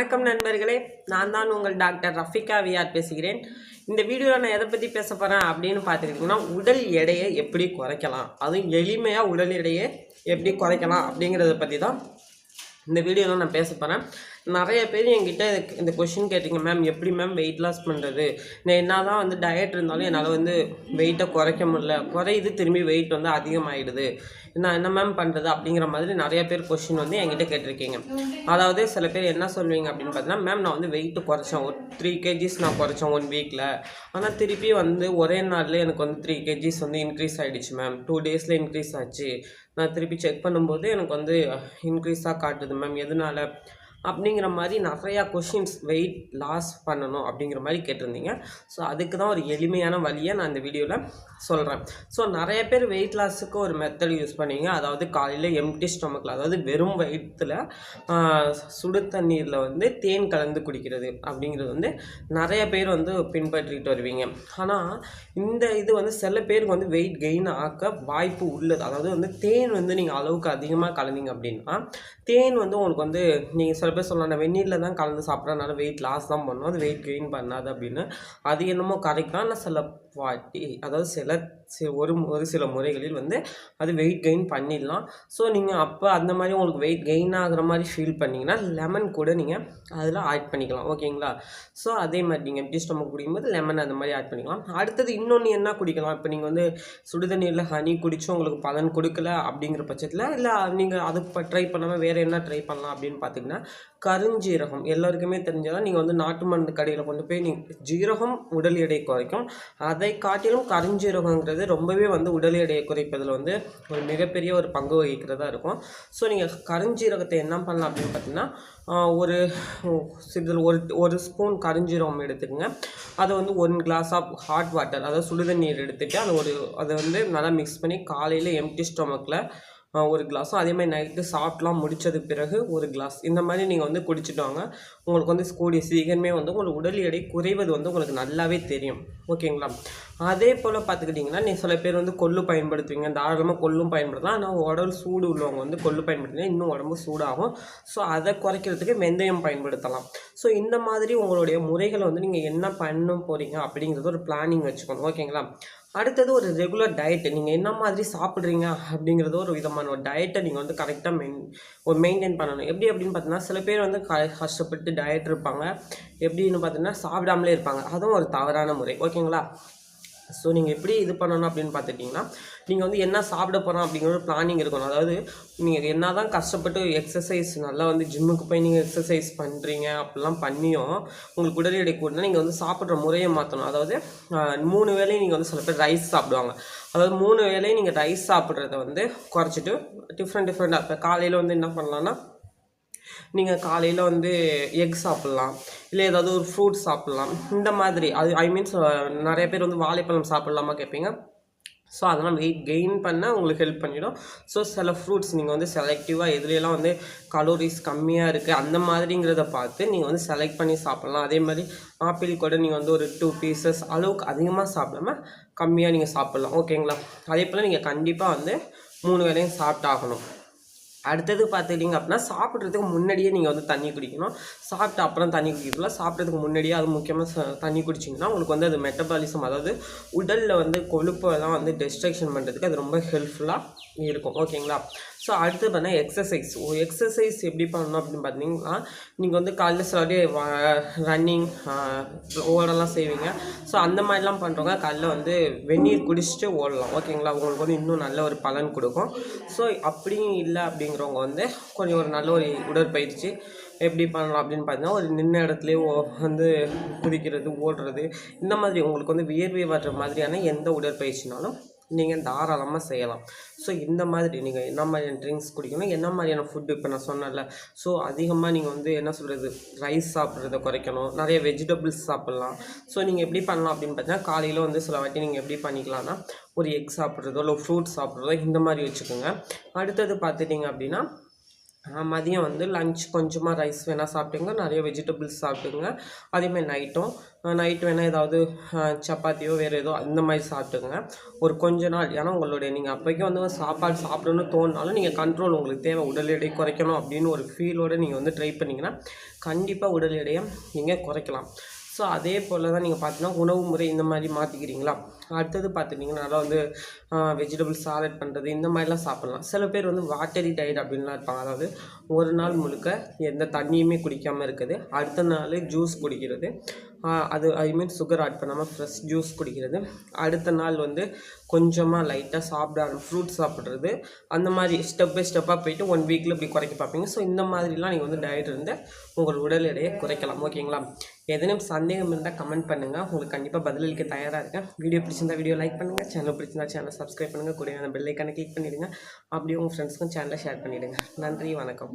வணக்கம் நண்பர்களே. நான் தான் உங்கள் டாக்டர் ரஃபிகா விஆர் பேசுகிறேன். இந்த வீடியோவில் நான் எதை பற்றி பேச போகிறேன் அப்படின்னு பார்த்துக்கிட்டிங்கன்னா உடல் எடையை எப்படி குறைக்கலாம்? அதுவும் எளிமையாக உடல் எடையை எப்படி குறைக்கலாம் அப்படிங்கிறத பற்றி தான் இந்த வீடியோவில் நான் பேச போகிறேன் நிறைய பேர் என்கிட்ட இந்த கொஷின் கேட்டிங்க மேம் எப்படி மேம் வெயிட் லாஸ் பண்ணுறது நான் என்ன தான் வந்து டயட் இருந்தாலும் என்னால் வந்து வெயிட்டை குறைக்க முடியல. குறையுது திரும்பி வெயிட் வந்து அதிகமாகிடுது நான் என்ன மேம் பண்ணுறது அப்படிங்கிற மாதிரி நிறைய பேர் கொஷின் வந்து என்கிட்ட கேட்டிருக்கீங்க. அதாவது சில பேர் என்ன சொல்லுவீங்க அப்படின்னு பார்த்தீங்கன்னா மேம் நான் வந்து வெயிட்டு குறைச்சேன். ஒரு த்ரீ கேஜிஸ் நான் குறைச்சேன் ஒன் வீக்கில் ஆனால் திருப்பி வந்து ஒரே நாளில் எனக்கு வந்து த்ரீ கேஜிஸ் வந்து இன்க்ரீஸ் ஆகிடுச்சு மேம் டூ டேஸில் இன்க்ரீஸ் ஆச்சு. நான் திருப்பி செக் பண்ணும்போது எனக்கு வந்து இன்க்ரீஸாக காட்டுது மேம் எதனால அப்படிங்கிற மாதிரி நிறையா கொஷின்ஸ் வெயிட் லாஸ் பண்ணணும் அப்படிங்கிற மாதிரி கேட்டிருந்தீங்க. ஸோ அதுக்கு தான் ஒரு எளிமையான வழியை நான் இந்த வீடியோவில் சொல்கிறேன் ஸோ நிறைய பேர் வெயிட் லாஸுக்கு ஒரு மெத்தட் யூஸ் பண்ணுவீங்க அதாவது காலையில் எம்டி ஸ்டொமக்கில் அதாவது வெறும் வயிற்றில் சுடு தண்ணீரில் வந்து தேன் கலந்து குடிக்கிறது அப்படிங்கிறது வந்து நிறைய பேர் வந்து பின்பற்றிட்டு வருவீங்க. ஆனால் இந்த இது வந்து சில பேருக்கு வந்து வெயிட் கெயின் ஆக்க வாய்ப்பு உள்ளது. அதாவது வந்து தேன் வந்து நீங்கள் அளவுக்கு அதிகமாக கலந்தீங்க அப்படின்னா தேன் வந்து உங்களுக்கு வந்து நீங்கள் சில பேர் சொல்லலாம் நான் வெந்நீரில் தான் கலந்து சாப்பிட்றதுனால வெயிட் லாஸ் தான் பண்ணும். அது வெயிட் கெயின் பண்ணாது அப்படின்னு. அது என்னமோ கரெக்ட் தான் ஆனால் சில வாட்டி அதாவது சில ஒரு ஒரு சில முறைகளில் வந்து அது வெயிட் கெயின் பண்ணிடலாம். ஸோ நீங்கள் அப்போ அந்த மாதிரி உங்களுக்கு வெயிட் கெயின் ஆகுற மாதிரி ஃபீல் பண்ணிங்கன்னா லெமன் கூட நீங்கள் அதில் ஆட் பண்ணிக்கலாம். ஓகேங்களா ஸோ அதே மாதிரி நீங்கள் எப்படி ஸ்டொமக் குடிக்கும்போது லெமன் அந்த மாதிரி ஆட் பண்ணிக்கலாம். அடுத்தது இன்னொன்று என்ன குடிக்கலாம்? இப்போ நீங்கள் வந்து சுடுதண்ணீரில் ஹனி குடிச்சு உங்களுக்கு பலன் கொடுக்கல அப்படிங்கிற பட்சத்தில் இல்லை நீங்கள் அது ட்ரை பண்ணாமல் வேறு என்ன ட்ரை பண்ணலாம் அப்படின்னு பார்த்தீங்கன்னா கருஞ்சீரகம். எல்லாருக்குமே தெரிஞ்சதான் நீங்கள் வந்து நாட்டு மருந்து கடையில் கொண்டு போய் நீங்கள் ஜீரகம் உடல் எடை குறைக்கும். அதை காட்டிலும் கருஞ்சீரகங்கிறது ரொம்பவே வந்து உடல் எடையை குறைப்பதில் வந்து ஒரு மிகப்பெரிய ஒரு பங்கு வகிக்கிறதா இருக்கும். ஸோ நீங்கள் கருஞ்சீரகத்தை என்ன பண்ணலாம் அப்படின்னு பார்த்தீங்கன்னா ஒரு சிறிதல் ஒரு ஒரு ஸ்பூன் கருஞ்சீரகம் எடுத்துக்கங்க. அதை வந்து one glass of hot water அதாவது சுடுதண்ணீர் எடுத்துகிட்டு அதை ஒரு அதை வந்து நல்லா மிக்ஸ் பண்ணி காலையில் எம்டி ஸ்டொமக்கில் ஒரு கிளாஸும் அதே மாதிரி நைட்டு சாப்பிட்லாம் முடித்தது பிறகு ஒரு கிளாஸ் இந்த மாதிரி நீங்கள் வந்து குடிச்சிட்டு வாங்க. உங்களுக்கு வந்து கூடிய சீக்கிரமே வந்து உங்களுக்கு உடல் எடை குறைவது வந்து உங்களுக்கு நல்லாவே தெரியும். ஓகேங்களா? அதே போல் பார்த்துக்கிட்டிங்கன்னா நீ சில பேர் வந்து கொள்ளு பயன்படுத்துவீங்க. தாராளமாக கொள்ளும் பயன்படுத்தலாம். ஆனால் உடல் சூடு உள்ளவங்க வந்து கொள்ளு பயன்படுத்தினா இன்னும் உடம்பு சூடாகும். ஸோ அதை குறைக்கிறதுக்கு வெந்தயம் பயன்படுத்தலாம். ஸோ இந்த மாதிரி உங்களுடைய முறைகளை வந்து நீங்கள் என்ன பண்ண போகிறீங்க அப்படிங்கிறது ஒரு பிளானிங் வச்சுக்கணும். ஓகேங்களா? அடுத்தது ஒரு ரெகுலர் டயட்டு நீங்கள் என்ன மாதிரி சாப்பிட்றீங்க அப்படிங்கிறது ஒரு விதமான ஒரு டயட்டை நீங்கள் வந்து கரெக்டாக மெயின் ஒரு மெயின்டைன் பண்ணணும். எப்படி அப்படின்னு பார்த்தீங்கன்னா சில பேர் வந்து க கஷ்டப்பட்டு டயட் இருப்பாங்க. எப்படின்னு பார்த்தீங்கன்னா சாப்பிடாமலே இருப்பாங்க. அதுவும் ஒரு தவறான முறை. ஓகேங்களா ஸோ நீங்கள் எப்படி இது பண்ணணும் அப்படின்னு பார்த்துட்டிங்கன்னா நீங்கள் வந்து என்ன சாப்பிட போகிறோம் அப்படிங்கிற ஒரு பிளானிங் இருக்கணும். அதாவது நீங்கள் என்ன தான் கஷ்டப்பட்டு எக்ஸசைஸ் நல்லா வந்து ஜிம்முக்கு போய் நீங்கள் எக்ஸசைஸ் பண்ணுறீங்க அப்படிலாம் பண்ணியும் உங்களுக்கு உடல் எடை கூட நீங்கள் வந்து சாப்பிட்ற முறையை மாற்றணும் அதாவது மூணு வேளையும் நீங்கள் வந்து சில பேர் ரைஸ் சாப்பிடுவாங்க. அதாவது மூணு வேளையும் நீங்கள் ரைஸ் சாப்பிட்றத வந்து குறைச்சிட்டு டிஃப்ரெண்ட் டிஃப்ரெண்ட்டாக இப்போ காலையில் வந்து என்ன பண்ணலான்னா நீங்கள் காலையில் வந்து எக் சாப்பிட்லாம். இல்லை ஏதாவது ஒரு ஃப்ரூட் சாப்பிட்லாம். இந்த மாதிரி. அது ஐ மீன்ஸ் நிறைய பேர் வந்து வாழைப்பழம் சாப்பிட்லாமா கேட்பீங்க ஸோ அதெல்லாம் வெயிட் கெயின் பண்ண உங்களுக்கு ஹெல்ப் பண்ணிடும். ஸோ சில ஃப்ரூட்ஸ் நீங்கள் வந்து செலக்டிவாக எதுலையெல்லாம் வந்து கலோரிஸ் கம்மியாக இருக்குது அந்த மாதிரிங்கிறத பார்த்து நீங்கள் வந்து செலக்ட் பண்ணி சாப்பிட்லாம். அதே மாதிரி ஆப்பிள் கூட நீங்கள் வந்து ஒரு டூ பீசஸ் அளவுக்கு அதிகமாக சாப்பிடாம கம்மியாக நீங்கள் சாப்பிட்லாம். ஓகேங்களா அதே போல் நீங்கள் கண்டிப்பாக வந்து மூணு வேளையும் சாப்பிட்டாகணும். அடுத்தது பார்த்துக்கிட்டிங்க அப்படின்னா சாப்பிட்றதுக்கு முன்னாடியே நீங்கள் வந்து தண்ணி குடிக்கணும். சாப்பிட்டு அப்புறம் தண்ணி குடிக்கிறதுல சாப்பிட்றதுக்கு முன்னாடியே அது முக்கியமாக தண்ணி குடிச்சிங்கன்னா உங்களுக்கு வந்து அது மெட்டபாலிசம் அதாவது உடலில் வந்து கொழுப்பெல்லாம் வந்து டிஸ்ட்ரக்ஷன் பண்ணுறதுக்கு அது ரொம்ப ஹெல்ப்ஃபுல்லாக இருக்கும். ஓகேங்களா ஸோ அடுத்து பார்த்தா எக்ஸசைஸ் ஓ எக்ஸசைஸ் எப்படி பண்ணணும் அப்படின்னு பார்த்தீங்கன்னா நீங்கள் வந்து காலையில் சில ரன்னிங் ஓடலாம் செய்வீங்க. ஸோ அந்த மாதிரிலாம் பண்ணுறவங்க காலைல வந்து வெந்நீர் குடிச்சிட்டு ஓடலாம். ஓகேங்களா உங்களுக்கு வந்து இன்னும் நல்ல ஒரு பலன் கொடுக்கும். ஸோ அப்படியும் இல்லை அப்படிங்கிறவங்க வந்து கொஞ்சம் ஒரு நல்ல ஒரு உடற்பயிற்சி எப்படி பண்ணலாம் அப்படின்னு பார்த்தீங்கன்னா ஒரு நின்ன இடத்துலயே வந்து குதிக்கிறது ஓடுறது இந்த மாதிரி உங்களுக்கு வந்து வியர்வை வர்ற மாதிரியான எந்த உடற்பயிற்சினாலும் நீங்கள் தாராளமாக செய்யலாம். ஸோ இந்த மாதிரி நீங்கள் என்ன மாதிரியான ட்ரிங்க்ஸ் குடிக்கணும்? என்ன மாதிரியான ஃபுட்டு இப்போ நான் சொன்னேன்ல. ஸோ அதிகமாக நீங்கள் வந்து என்ன சொல்கிறது ரைஸ் சாப்பிட்றத குறைக்கணும். நிறைய வெஜிடபிள்ஸ் சாப்பிட்லாம். ஸோ நீங்கள் எப்படி பண்ணலாம் அப்படின்னு பார்த்தீங்கன்னா காலையில் வந்து சில வாட்டி நீங்கள் எப்படி பண்ணிக்கலாம்னா ஒரு எக் சாப்பிட்றதோ இல்லை ஃப்ரூட் சாப்பிட்றதோ இந்த மாதிரி வச்சுக்கோங்க. அடுத்தது பார்த்துட்டிங்க அப்படின்னா மதியம் வந்து லஞ்ச் கொஞ்சமாக ரைஸ் வேணால் சாப்பிட்டுங்க நிறைய வெஜிடபிள்ஸ் சாப்பிட்டுங்க அதேமாதிரி நைட்டும் நைட் வேணால் ஏதாவது சப்பாத்தியோ வேறு ஏதோ அந்த மாதிரி சாப்பிட்டுங்க ஒரு கொஞ்ச நாள் ஏன்னா உங்களுடைய நீங்கள் அப்போக்கே வந்து சாப்பாடு சாப்பிடணும்னு தோணுனாலும் நீங்கள் கண்ட்ரோல் உங்களுக்கு தேவை. உடல் எடை குறைக்கணும் அப்படின்னு ஒரு ஃபீலோடு நீங்கள் வந்து ட்ரை பண்ணிங்கன்னா கண்டிப்பாக உடல் எடையை நீங்கள் குறைக்கலாம். ஸோ அதே போல் தான் நீங்கள் பார்த்தீங்கன்னா உணவு முறை இந்த மாதிரி மாற்றிக்கிறீங்களா அடுத்தது பார்த்துட்டிங்கன்னா நல்லா வந்து வெஜிடபிள் சாலட் பண்ணுறது இந்த மாதிரிலாம் சாப்பிட்லாம். சில பேர் வந்து வாட்டரி டயட் அப்படின்லாம் இருப்பாங்க. அதாவது ஒரு நாள் முழுக்க எந்த தண்ணியுமே குடிக்காமல் இருக்குது. அடுத்த நாள் ஜூஸ் குடிக்கிறது. அது ஐ மீன் சுகர் ஆட் பண்ணாமல் ஃப்ரெஷ் ஜூஸ் குடிக்கிறது. அடுத்த நாள் வந்து கொஞ்சமாக லைட்டாக சாப்பிட ஃப்ரூட்ஸ் சாப்பிட்றது. அந்த மாதிரி ஸ்டெப் பை ஸ்டெப்பாக போயிட்டு ஒன் வீக்கில் இப்படி குறைக்க பார்ப்பீங்க. ஸோ இந்த மாதிரிலாம் நீங்கள் வந்து டயட் இருந்து உங்கள் உடல் எடையை குறைக்கலாம். ஓகேங்களா எதனும் சந்தேகம் இருந்தால் கமெண்ட் பண்ணுங்கள் உங்களுக்கு கண்டிப்பாக பதிலளிக்க தயாராக இருக்கேன். வீடியோ பிடிச்சிருந்தா வீடியோ லைக் பண்ணுங்கள் சேனல் பிடிச்சிருந்தா சேனல் சப்ஸ்கிரைப் பண்ணுங்கள் கூட அந்த பெல்லைக்கான கிளிக் பண்ணிவிடுங்க அப்படியே உங்கள் ஃப்ரெண்ட்ஸ்க்கும் சேனலை ஷேர் பண்ணிவிடுங்க நன்றி வணக்கம்.